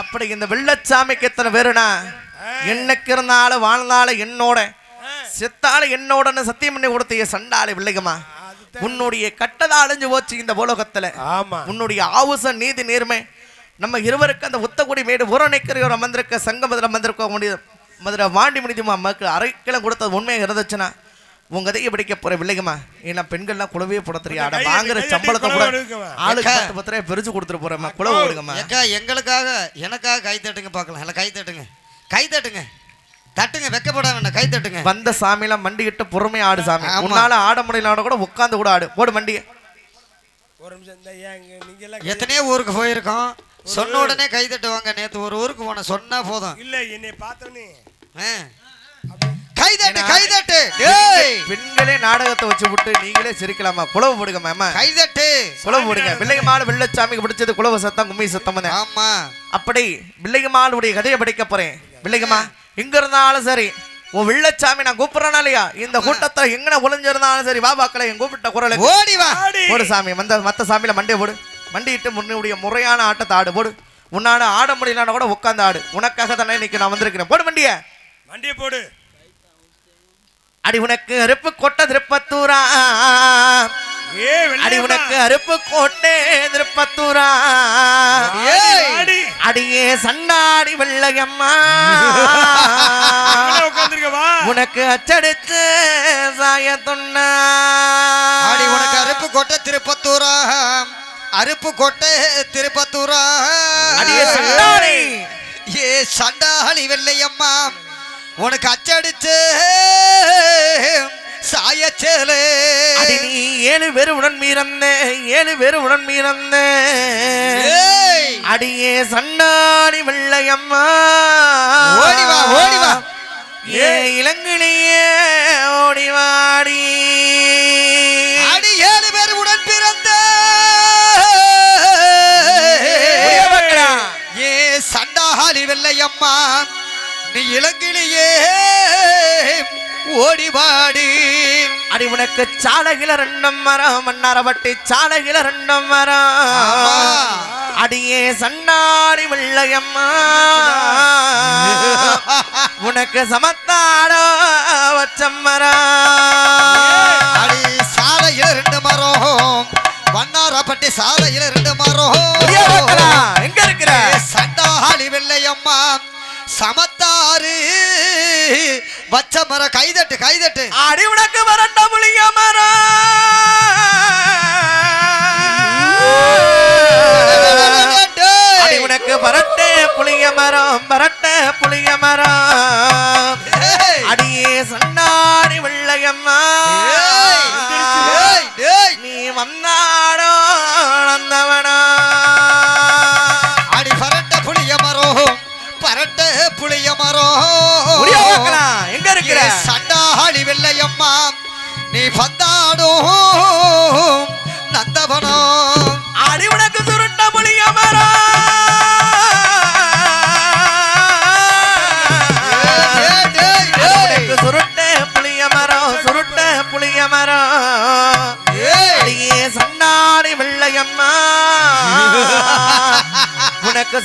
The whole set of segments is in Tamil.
அப்படி இந்த வெள்ளச்சாமிக்கு எத்தனை பேருனா என்னைக்கு இருந்தாலும் வாழ்ந்தாலும் என்னோட செத்தாலும் என்னோடன்னு சத்தியம் பண்ணி கொடுத்திய சண்டாளி பிள்ளைகமா உன்னுடைய கட்டதை அழிஞ்சு போச்சு இந்த உலகத்துல உன்னுடைய ஆவுச நீதி நேர்மை. நம்ம இருவருக்கு அந்த ஒத்தக்குடி மேடு உரணைக்கரையோர் அமர்ந்திருக்க சங்கமதில் அமர்ந்திருக்க முடிய மதுரை வாண்டி முடியுமா மக்கள் அரைக்கிலம் கொடுத்தது உண்மையாக இருந்துச்சுன்னா? உங்க கதையை படிக்க போற பிள்ளைங்கம்மா ஏன்னா பெண்கள்லாம் குழவே போட கையை- வாங்குற சம்பளத்தை கூட? ஆளுக்கு. பத்து பத்து ரூபாய் பிரிச்சு கொடுத்துட்டு போறேம்மா. குழவை விடுங்கம்மா ஏக்கா எங்களுக்காக எனக்காக கை தட்டுங்க பார்க்கலாம். எல்லாம் கை தட்டுங்க. கை தட்டுங்க. தட்டுங்க வெக்கப்பட வேண்டாம் கை தட்டுங்க. வந்த சாமியெல்லாம் மண்டிக்கிட்டு பொறுமையா ஆடு சாமி. உன்னால ஆட முடியலனா கூட உட்காந்து கூட ஆடு. போடு மண்டியை ஒரு நிமிஷம் இந்த ஏன் இங்க நீங்க எல்லாம் எத்தனையோ ஊருக்கு போயிருக்கோம். சொன்ன உடனே கை தட்டுவாங்க நேத்து. ஒரு ஊருக்கு போனேன் சொன்னா போதும். இல்ல என்னை பார்த்தோன்னே ஆ. கை தட்டு கை தட்டு டேய் பெண்களே நாடகத்தை வச்சு விட்டு நீங்களே சிரிக்கலாமா? குழவு போடுங்கம்மா அம்மா கை தட்டு குழவு போடுங்க. பிள்ளைங்கமால வெள்ளச்சாமிக்கு பிடிச்சது குழவு சத்தம் கும்மி சத்தம் ஆமா. அப்படி பிள்ளைங்கமாளுடைய கதையை படிக்க போறேன். பிள்ளைங்கம்மா எங்க இருந்தாலும் சரி உன் வெள்ளச்சாமி நான் கூப்பிடுறேனா இல்லையா? இந்த கூட்டத்துல எங்கன ஒளிஞ்சிருந்தாலும் சரி பாபாக்களை என் கூப்பிட்ட குரலுக்கு ஓடி வா. போடு சாமி மந்த மத்த சாமியில மண்டே போடு. மண்டிட்டு முன்னுடைய முறையான ஆட்டத்தை ஆடு போடு. உன்னால ஆட முடியலன்னா கூட உட்காந்து ஆடு. உனக்காக தானே இன்னைக்கு நான் வந்திருக்கிறேன். போடு மண்டிய. வண்டியை போடு. அடி உனக்கு அருப்பு கொட்ட திருப்பத்தூரா? அடி. உனக்கு அருப்பு கோட்டே திருப்பத்தூரா? ஏய். ஆடி. அடியே சண்டாடி வெள்ளையம்மா. உனக்கு அச்சடித்து சாய ஆடி உனக்கு அருப்பு கொட்டை திருப்பத்தூரா. அருப்பு கொட்டை திருப்பத்தூரா. அடியே சண்டாடி. ஏ சண்டாளி வெள்ளையம்மா. உனக்கு அச்சடிச்சு சாயச்சேலே நீ ஏழு பேரு உடன் மீறந்த ஏழு பேரு உடன் மீறந்த. அடியே சண்டாடி வெள்ளையம்மா ஓடி வா, ஓடி வா. ஏ இளங்கிலேயே ஓடிவாடி அடி ஏழு பேர் உடன் பிறந்த. ஏ சண்டாளி வெள்ளையம்மா நீ இலங்கிலேயே ஓடிவாடி. அடி உனக்கு சாலையில ரெண்டும் மரம் மன்னாரவட்டி சாலையில ரெண்டும் மரம். அடியே சண்டாடி வெள்ளையம்மா. உனக்கு சமத்தாடோ வச்சம்மரம் அடி சாலையில ரெண்டு மரம். வண்ணாரப்பட்டி சாலையில ரெண்டு. மரம். எங்க இருக்கிற? ஏ சண்டாளி வெள்ளையம்மா. சமத்தாறு. வச்ச மர கைதட்டு கைதட்டு. அடி உனக்கு வரட்ட புளிய மரம். உனக்கு பரட்ட புளிய மரம் பரட்ட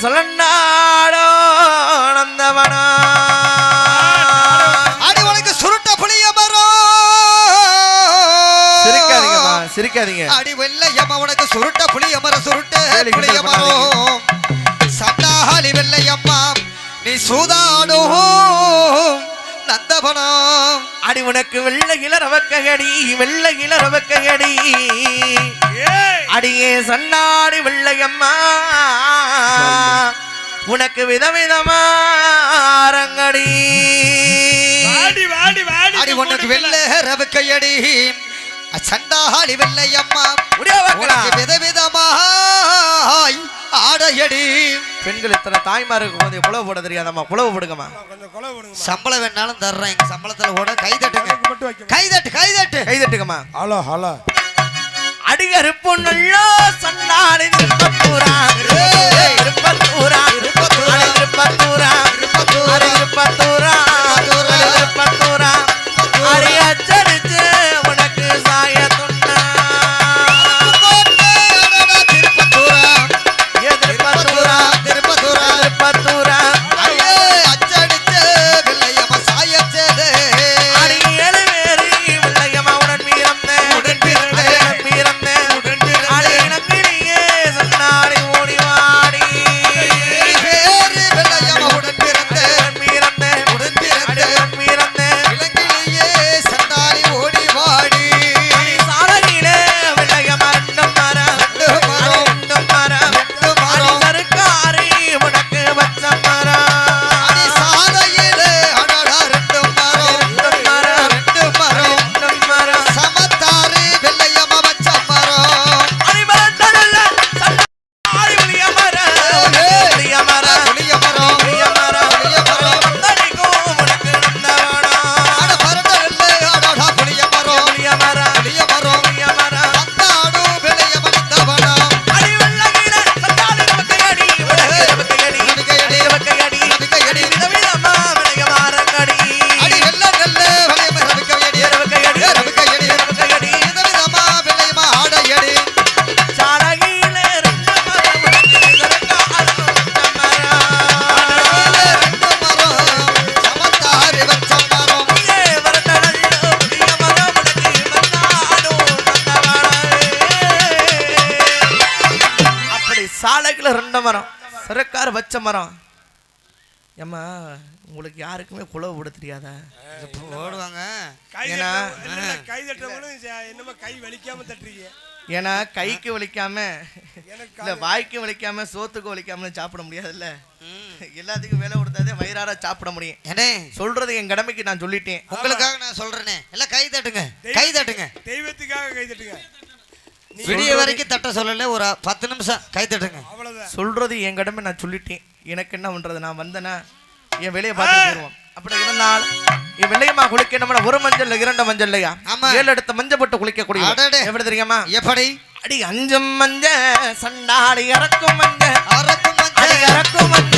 சொல்லண்டாடோ நந்தவனா அடி உனக்கு சுருட்ட புளிய மரம் சிரிக்காதீங்கம்மா சிரிக்காதீங்க. அடி வெள்ளையம்மா உனக்கு சுருட்ட புளிய மரம் சுருட்ட புளிய மரம் சண்டாளி வெள்ளையம்மா நீ சூதாடும் நந்தவனம் அடி உனக்கு வெள்ளை இளரவக்கடி வெள்ளை இளரவக்கடி ஏய் அடியே சண்டாடி வெள்ளையம்மா உனக்கு விதவிதமா அரங்கடி. வாடி வாடி வாடி அடி உனக்கு வெள்ளை ரவுக்கையடி சண்டாளி வெள்ளையம்மா உனக்கு விதவிதமாய் ஆடையடி. பெண்கள் இத்தனை தாய்மாருக்கு போது புலவு போட தெரியாதம்மா? புலவு போடுங்கம்மா. கொஞ்சம் சம்பளம் வேணாலும் தர்றேன். சம்பளத்துல கூட கை தட்டுங்க. மட்டும் வைக்க கை தட்டு கை தட்டு. கை தட்டுங்கம்மா ஹலோ ஹலோ. அடிகருப்பு நல்லோ சண்டாடி திருப்பத்தூரா மரம். சிறக்கார வச்ச மரம். ஏம்மா உங்களுக்கு யாருக்குமே குழவு விட தெரியாதா? ஏன்னா, இல்ல, இல்ல, கை என்னமோ கை வலிக்காம தட்டுறீங்க. ஏன்னா கைக்கு வலிக்காம இல்ல வாய்க்கு வலிக்காம சோத்துக்கு வலிக்காம சாப்பிட முடியாதுல்ல. ம். எல்லாத்துக்கும் வேலை கொடுத்தாதே வயிறார சாப்பிட முடியும். ஏனே சொல்றது என் கடமைக்கு நான் சொல்லிட்டேன். உங்களுக்காக நான் சொல்றேனே. எல்லாம் கை தட்டுங்க. கை தட்டுங்க. தெய்வத்துக்காக கை தட்டுங்க. விடிய வரைக்கும் தட்ட சொல்லல ஒரு பத்து நிமிஷம் கை தட்டுங்க. அவ்வளவுதான். சொல்றது என் கடமை நான் சொல்லிட்டேன். எனக்கு என்ன பண்றது? நான் வந்தேனா என் வேலையை பார்த்து போயிருவோம் அப்படி இருந்தால் என் வெள்ளையம்மா குளிக்க நம்ம ஒரு மஞ்சள் இரண்டு மஞ்சள் இல்லையா? ஆமா. ஏழு எடுத்த மஞ்சள் போட்டு குளிக்க கூடிய அடடே. எப்படி தெரியுமா? எப்படி? அடி அஞ்சும் மஞ்ச சண்டாடி இறக்கும் மஞ்ச அரக்கும் அடி மஞ்சள். இறக்கும் மஞ்ச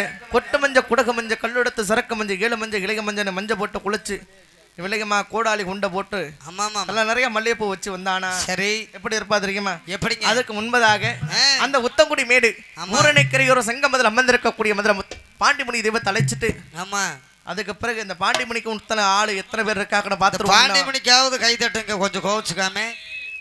மஞ்ச கொட்டு மஞ்ச குடகு மஞ்ச கல்லுடத்து சரக்கு மஞ்ச ஏழு மஞ்ச இளைய மஞ்சள் மஞ்ச போட்டு குளிச்சு விலையம்மா கோடாலி குண்டை போட்டு ஆமா ஆமா எல்லாம் நிறைய மல்லிகைப்பூ வச்சு வந்தானா? சரி. எப்படி இருப்பா தெரியுமா? எப்படிங்க? அதுக்கு முன்பதாக. அந்த உத்தங்குடி மேடு. ஊரணைக்கரையோர செங்கமதில் அமர்ந்திருக்கக்கூடிய மதுரை முத்- பாண்டிமுனி தெய்வத்தை அழைச்சிட்டு ஆமா. அதுக்கு பிறகு இந்த பாண்டிமுனிக்கு உத்தன ஆளு எத்தனை பேர் இருக்காங்கன்னு இந்த பாண்டி பார்த்துருவாங்க மணிக்காவது கை தட்டுங்க கொஞ்சம் கோவிச்சுக்காம.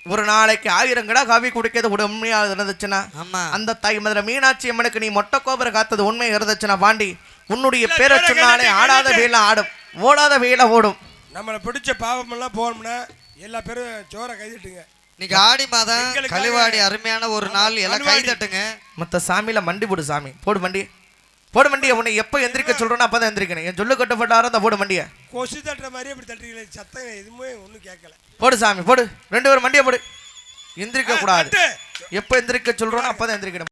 ஒரு நாளைக்கு ஆயிரம் கடா காவி குடிக்கிறது கூட உண்மையா இருந்துச்சுன்னா ஆமா. அந்த தாய் மதுரை மீனாட்சி அம்மனுக்கு நீ மொட்டை கோபுரம் காத்தது உண்மை இருந்துச்சுன்னா பாண்டி உன்னுடைய பேரை சொன்னாலே ஆடாத வேலை ஆடும். ஓடாத வேலை ஓடும். நம்மளை பிடிச்ச பாவமெல்லாம் போகணும்னா எல்லா பேரும் சோற கை தட்டுங்க இன்னைக்கு ஆடி மாதம் கழிவாடி அருமையான ஒரு நாள் எல்லாம் கை கழுவாடி. தட்டுங்க மற்ற சாமியில மண்டி போடு சாமி. போடு மண்டி. போடு மண்டியை உன்னை எப்போ எந்திரிக்க சொல்றேனோ அப்பதான் எந்திரிக்கணும். என் சொல்லு கட்டப்பட்டாரோ அந்த போடு மண்டியை கொசு தட்டுற மாதிரி அப்படி தட்டுறீங்களே சத்தம் எதுவுமே ஒன்றும் கேட்கல. போடு சாமி போடு. ரெண்டு பேரும் மண்டியை போடு. எந்திரிக்க கூடாது. எப்போ எந்திரிக்க சொல்றோனோ அப்பதான் எந்திரிக்கணும்.